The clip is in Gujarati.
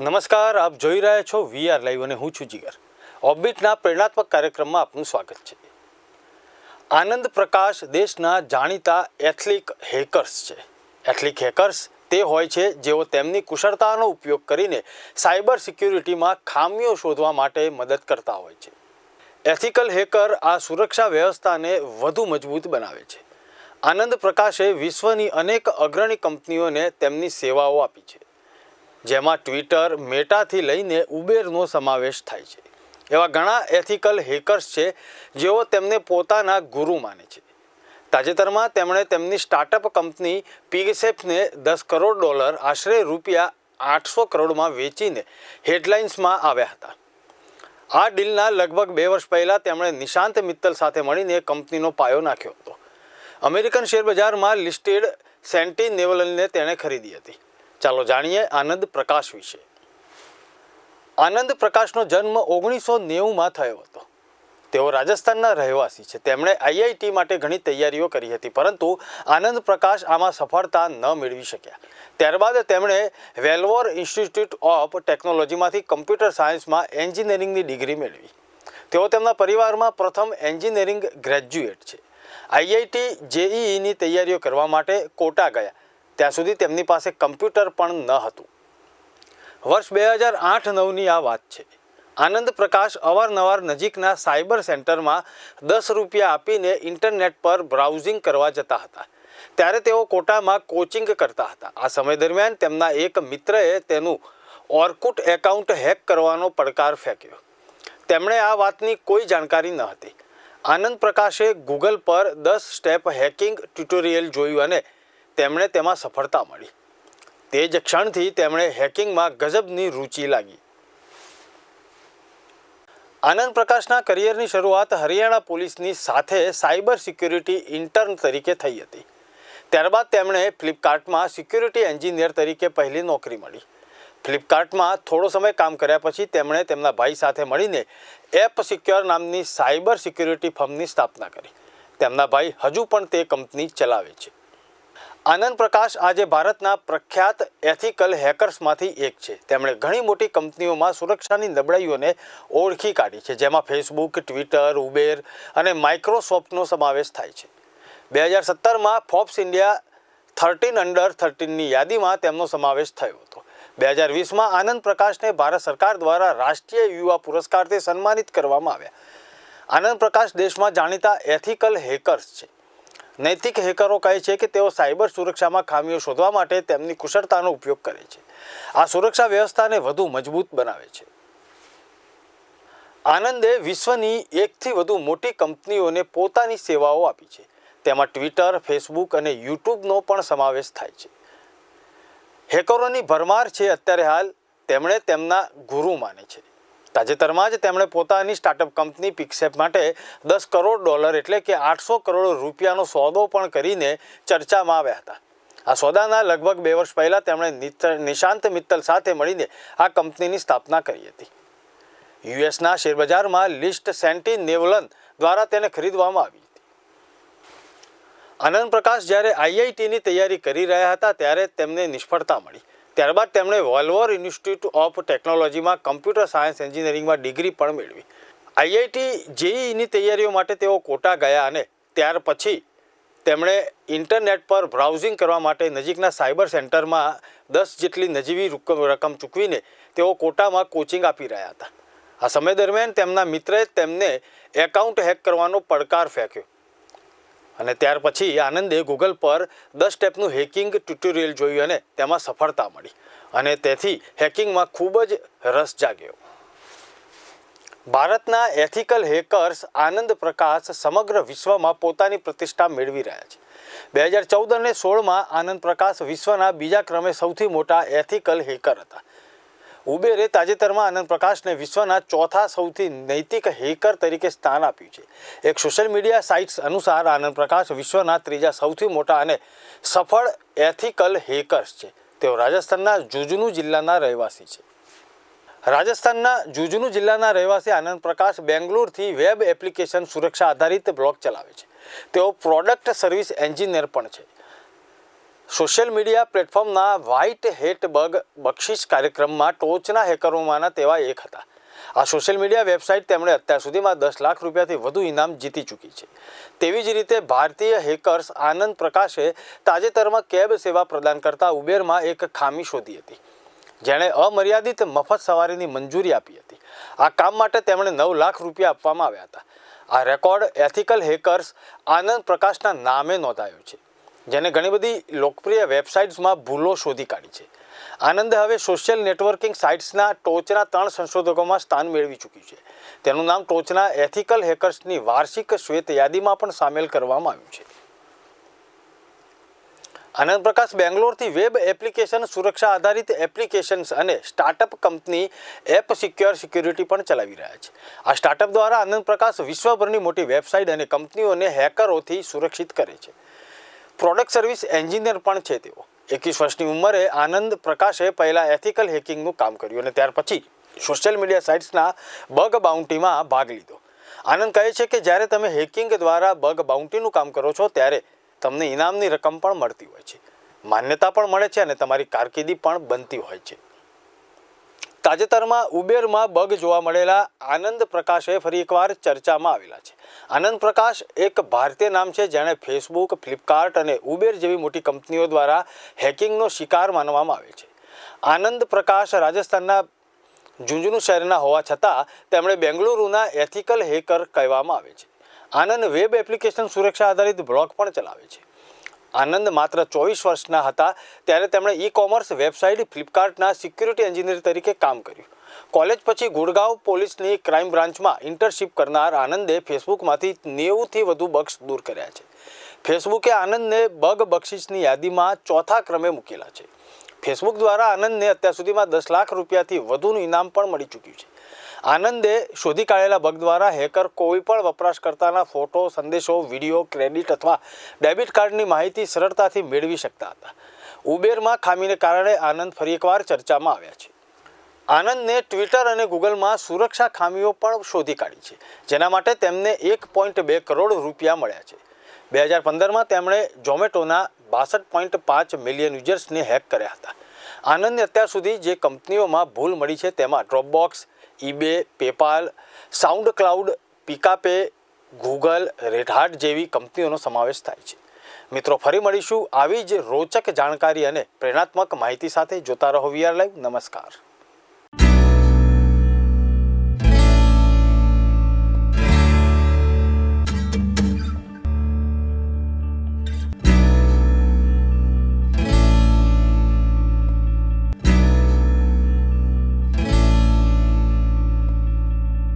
નમસ્કાર, આપ જોઈ રહ્યા છો વીઆર લાઈવ અને હું છું જીગર. ઓબિટના પ્રેરણાત્મક કાર્યક્રમમાં આપનું સ્વાગત છે. આનંદ પ્રકાશ દેશના જાણીતા એથલિક હેકર્સ છે. એથલિક હેકર્સ તે હોય છે જેઓ તેમની કુશળતાનો ઉપયોગ કરીને સાયબર સિક્યુરિટીમાં ખામીઓ શોધવા માટે મદદ કરતા હોય છે. એથિકલ હેકર આ સુરક્ષા વ્યવસ્થાને વધુ મજબૂત બનાવે છે. આનંદ પ્રકાશે વિશ્વની અનેક અગ્રણી કંપનીઓને તેમની સેવાઓ આપી છે. જેમાં ટ્વિટર, મેટાથી લઈને ઉબેરનો સમાવેશ થાય છે. એવા ઘણા એથિકલ હેકર્સ છે, જેઓ તેમને પોતાના ગુરુ માને છે. તાજેતરમાં તેમણે તેમની સ્ટાર્ટઅપ કંપની પીગસેફને દસ કરોડ ડોલર, આશરે રૂપિયા આઠસો કરોડમાં વેચીને હેડલાઇન્સમાં આવ્યા હતા. આ ડીલના લગભગ બે વર્ષ પહેલાં તેમણે નિશાંત મિત્તલ સાથે મળીને કંપનીનો પાયો નાખ્યો હતો. અમેરિકન શેરબજારમાં લિસ્ટેડ સેન્ટી નેવલનને તેણે ખરીદી હતી. ચાલો જાણીએ આનંદ પ્રકાશ વિશે. આનંદ પ્રકાશનો જન્મ ઓગણીસો નેવુંમાં થયો હતો. તેઓ રાજસ્થાનના રહેવાસી છે. તેમણે આઈઆઈટી માટે ઘણી તૈયારીઓ કરી હતી, પરંતુ આનંદ પ્રકાશ આમાં સફળતા ન મેળવી શક્યા. ત્યારબાદ તેમણે વેલવોર ઇન્સ્ટિટ્યૂટ ઓફ ટેકનોલોજીમાંથી કમ્પ્યુટર સાયન્સમાં એન્જિનિયરિંગની ડિગ્રી મેળવી. તેઓ તેમના પરિવારમાં પ્રથમ એન્જિનિયરિંગ ગ્રેજ્યુએટ છે. આઈઆઈટી જેઈઈની તૈયારીઓ કરવા માટે કોટા ગયા. ત્યાં સુધી તેમની પાસે કમ્પ્યુટર પણ ન હતું. વર્ષ બે હજાર આઠ નવની આ વાત છે. આનંદ પ્રકાશ અવારનવાર નજીકના સાયબર સેન્ટરમાં દસ રૂપિયા આપીને ઇન્ટરનેટ પર બ્રાઉઝિંગ કરવા જતા હતા. ત્યારે તેઓ કોટામાં કોચિંગ કરતા હતા. આ સમય દરમિયાન તેમના એક મિત્રએ તેનું ઓર્કુટ એકાઉન્ટ હેક કરવાનો પડકાર ફેંક્યો. તેમણે આ વાતની કોઈ જાણકારી ન હતી. આનંદ પ્રકાશે ગૂગલ પર દસ સ્ટેપ હેકિંગ ટ્યુટોરિયલ જોયું અને તેમણે તેમાં સફળતા મળી. તે જ ક્ષણથી તેમણે હેકિંગમાં ગજબની રુચિ લાગી. આનંદ પ્રકાશના કરિયરની શરૂઆત હરિયાણા પોલીસની સાથે સાયબર સિક્યુરિટી ઇન્ટર્ન તરીકે થઈ હતી. ત્યારબાદ તેમણે ફ્લિપકાર્ટમાં સિક્યુરિટી એન્જિનિયર તરીકે પહેલી નોકરી મળી. ફ્લિપકાર્ટમાં થોડો સમય કામ કર્યા પછી તેમણે તેમના ભાઈ સાથે મળીને એપ સિક્યોર નામની સાયબર સિક્યુરિટી ફર્મની સ્થાપના કરી. તેમના ભાઈ હજુ પણ તે કંપની ચલાવે છે. આનંદ પ્રકાશ આજે ભારતના પ્રખ્યાત એથિકલ હેકર્સમાંથી એક છે. તેમણે ઘણી મોટી કંપનીઓમાં સુરક્ષાની નબળાઈઓને ઓળખી કાઢી છે, જેમાં ફેસબુક ટ્વિટર ઉબેર અને માઇક્રોસોફ્ટનો સમાવેશ થાય છે. બે હજાર સત્તરમાં ફોર્બ્સ ઇન્ડિયા થર્ટીન અંડર થર્ટીનની યાદીમાં તેમનો સમાવેશ થયો હતો. બે હજાર વીસમાં આનંદ પ્રકાશને ભારત સરકાર દ્વારા રાષ્ટ્રીય યુવા પુરસ્કારથી સન્માનિત કરવામાં આવ્યા. આનંદ પ્રકાશ દેશમાં જાણીતા એથિકલ હેકર્સ છે. નૈતિક હેકરો કહે છે કે તેઓ સાયબર સુરક્ષામાં ખામીઓ શોધવા માટે તેમની કુશળતાનો ઉપયોગ કરે છે. આ સુરક્ષા વ્યવસ્થાને વધુ મજબૂત બનાવે છે. આનંદે વિશ્વની એકથી વધુ મોટી કંપનીઓને પોતાની સેવાઓ આપી છે. તેમાં ટ્વિટર, ફેસબુક અને યુટ્યુબનો પણ સમાવેશ થાય છે. હેકરોની ભરમાર છે અત્યારે હાલ, તેમણે તેમના ગુરુ માને છે. તાજેતરમાં જ તેમણે પોતાની સ્ટાર્ટઅપ કંપની પિક્સેપ માટે દસ કરોડ ડોલર એટલે કે આઠસો કરોડ રૂપિયાનો સોદો પણ કરીને ચર્ચામાં આવ્યા હતા. આ સોદાના લગભગ બે વર્ષ પહેલાં તેમણે નિશાંત મિત્તલ સાથે મળીને આ કંપનીની સ્થાપના કરી હતી. યુએસના શેરબજારમાં લિસ્ટ સેન્ટી નેવલન દ્વારા તેને ખરીદવામાં આવી હતી. આનંદ પ્રકાશ જ્યારે આઈઆઈટીની તૈયારી કરી રહ્યા હતા ત્યારે તેમને નિષ્ફળતા મળી. ત્યારબાદ તેમણે વોલ્વોર ઇન્સ્ટિટ્યૂટ ઓફ ટેકનોલોજીમાં કમ્પ્યુટર સાયન્સ એન્જિનિયરિંગમાં ડિગ્રી પણ મેળવી. આઈઆઈટી જેઈની તૈયારીઓ માટે તેઓ કોટા ગયા અને ત્યાર પછી તેમણે ઇન્ટરનેટ પર બ્રાઉઝિંગ કરવા માટે નજીકના સાયબર સેન્ટરમાં દસ જેટલી નજીવી રકમ ચૂકવીને તેઓ કોટામાં કોચિંગ આપી રહ્યા હતા. આ સમય દરમિયાન તેમના મિત્રએ તેમને એકાઉન્ટ હેક કરવાનો પડકાર ફેંક્યો. અને ત્યાર પછી આનંદે ગૂગલ પર દસ સ્ટેપનું હેકિંગ ટ્યુટોરિયલ જોયું અને તેમાં સફળતા મળી. અને તેથી હેકિંગમાં ખૂબ જ રસ જાગ્યો. ભારતના એથિકલ હેકર્સ આનંદ પ્રકાશ સમગ્ર વિશ્વમાં પોતાની પ્રતિષ્ઠા મેળવી રહ્યા છે. બે હજાર ચૌદ અને સોળમાં આનંદ પ્રકાશ વિશ્વના બીજા ક્રમે સૌથી મોટા એથિકલ હેકર હતા. ઉબેરે તાજેતરમાં આનંદ પ્રકાશને વિશ્વના ચોથા સૌથી નૈતિક હેકર તરીકે સ્થાન આપ્યું છે. એક સોશિયલ મીડિયા સાઇટ્સ અનુસાર આનંદ પ્રકાશ વિશ્વના ત્રીજા સૌથી મોટા અને સફળ એથિકલ હેકર્સ છે. તેઓ રાજસ્થાનના જુજનુ જિલ્લાના રહેવાસી છે. રાજસ્થાનના જુજનુ જિલ્લાના રહેવાસી આનંદ પ્રકાશ બેંગ્લોરથી વેબ એપ્લિકેશન સુરક્ષા આધારિત બ્લોગ ચલાવે છે. તેઓ પ્રોડક્ટ સર્વિસ એન્જિનિયર પણ છે. સોશિયલ મીડિયા પ્લેટફોર્મના વ્હાઇટ હેટ બગ બક્ષિસ કાર્યક્રમમાં ટોચના હેકરોમાંના તેવા એક હતા. આ સોશિયલ મીડિયા વેબસાઇટ તેમણે અત્યાર સુધીમાં દસ લાખ રૂપિયાથી વધુ ઇનામ જીતી ચૂકી છે. તેવી જ રીતે ભારતીય હેકર્સ આનંદ પ્રકાશે તાજેતરમાં કેબ સેવા પ્રદાન કરતા ઉબેરમાં એક ખામી શોધી હતી. જેણે અમર્યાદિત મફત સવારીની મંજૂરી આપી હતી. આ કામ માટે તેમણે નવ લાખ રૂપિયા આપવામાં આવ્યા હતા. આ રેકોર્ડ એથિકલ હેકર્સ આનંદ પ્રકાશના નામે નોંધાયો છે. જેને ઘણી બધી લોકપ્રિય વેબસાઇટ્સમાં ભૂલો શોધી કાઢી છે. આનંદે હવે સોશિયલ નેટવર્કિંગ સાઇટ્સના ટોચના ત્રણ સંશોધકોમાં સ્થાન મેળવી ચૂક્યું છે. તેનું નામ ટોચના એથિકલ હેકર્સની વાર્ષિક શ્વેત યાદીમાં પણ સામેલ કરવામાં આવ્યું છે. આનંદ પ્રકાશ, બેંગ્લોરથી વેબ એપ્લિકેશન સુરક્ષા આધારિત એપ્લિકેશન્સ અને startup company App Secure security પણ ચલાવી રહ્યા છે. આ સ્ટાર્ટઅપ દ્વારા આનંદ પ્રકાશ વિશ્વભરની મોટી વેબસાઇટ અને કંપનીઓને હેકરોથી સુરક્ષિત કરે છે. પ્રોડક્ટ સર્વિસ એન્જિનિયર પણ છે તેઓ. એકવીસ વર્ષની ઉંમરે આનંદ પ્રકાશે પહેલાં એથિકલ હેકિંગનું કામ કર્યું અને ત્યાર પછી સોશિયલ મીડિયા સાઇટ્સના બગ બાઉન્ટીમાં ભાગ લીધો. આનંદ કહે છે કે જ્યારે તમે હેકિંગ દ્વારા બગ બાઉન્ટીનું કામ કરો છો ત્યારે તમને ઇનામની રકમ પણ મળતી હોય છે. માન્યતા પણ મળે છે અને તમારી કારકિર્દી પણ બનતી હોય છે. તાજેતરમાં ઉબેરમાં બગ જોવા મળેલા આનંદ પ્રકાશે ફરી એકવાર ચર્ચામાં આવેલા છે. આનંદ પ્રકાશ એક ભારતીય નામ છે જેણે ફેસબુક ફ્લિપકાર્ટ અને ઉબેર જેવી મોટી કંપનીઓ દ્વારા હેકિંગનો શિકાર માનવામાં આવે છે. આનંદ પ્રકાશ રાજસ્થાનના ઝુંઝુનુ શહેરના હોવા છતાં તેમણે બેંગલુરુના એથિકલ હેકર કહેવામાં આવે છે. આનંદ વેબ એપ્લિકેશન સુરક્ષા આધારિત બ્લોગ પણ ચલાવે છે. આનંદ માત્ર ચોવીસ વર્ષના હતા, ત્યારે તેમણે ઈ કોમર્સ વેબસાઇટ ફ્લિપકાર્ટના સિક્યુરિટી એન્જિનિયર તરીકે કામ કર્યું. કોલેજ પછી ગુડગાંવ પોલીસની ક્રાઇમ બ્રાન્ચમાં ઇન્ટર્નશીપ કરનાર આનંદે ફેસબુકમાંથી નેવુંથી વધુ બક્ષ દૂર કર્યા છે. ફેસબુકે આનંદને બગ બક્ષિસની યાદીમાં ચોથા ક્રમે મૂકેલા છે. ફેસબુક દ્વારા આનંદને અત્યાર સુધીમાં દસ લાખ રૂપિયાથી વધુનું ઇનામ પણ મળી ચૂક્યું છે. આનંદે શોધી કાઢેલા બગ દ્વારા હેકર કોઈ પણ વપરાશકર્તાના ફોટો, સંદેશો, વીડિયો, ક્રેડિટ અથવા ડેબિટ કાર્ડની માહિતી સરળતાથી મેળવી શકતા હતા. ઉબેરમાં ખામીને કારણે આનંદ ફરી એકવાર ચર્ચામાં આવ્યા છે. આનંદને ટ્વિટર અને ગૂગલમાં સુરક્ષા ખામીઓ પણ શોધી કાઢી છે, જેના માટે તેમને એક પોઈન્ટ બે કરોડ રૂપિયા મળ્યા છે. બે હજાર પંદરમાં તેમણે ઝોમેટોના બાસઠ પોઈન્ટ પાંચ મિલિયન યુઝર્સને હેક કર્યા હતા. આનંદને અત્યાર સુધી જે કંપનીઓમાં ભૂલ મળી છે તેમાં Dropbox eBay PayPal SoundCloud પિકાપે ગૂગલ રેડહાટ જેવી કંપનીઓનો સમાવેશ થાય છે. મિત્રો, ફરી મળીશું આવી જ રોચક જાણકારી અને પ્રેરણાત્મક માહિતી સાથે જોતા રહો વીઆર લાઈવ નમસ્કાર.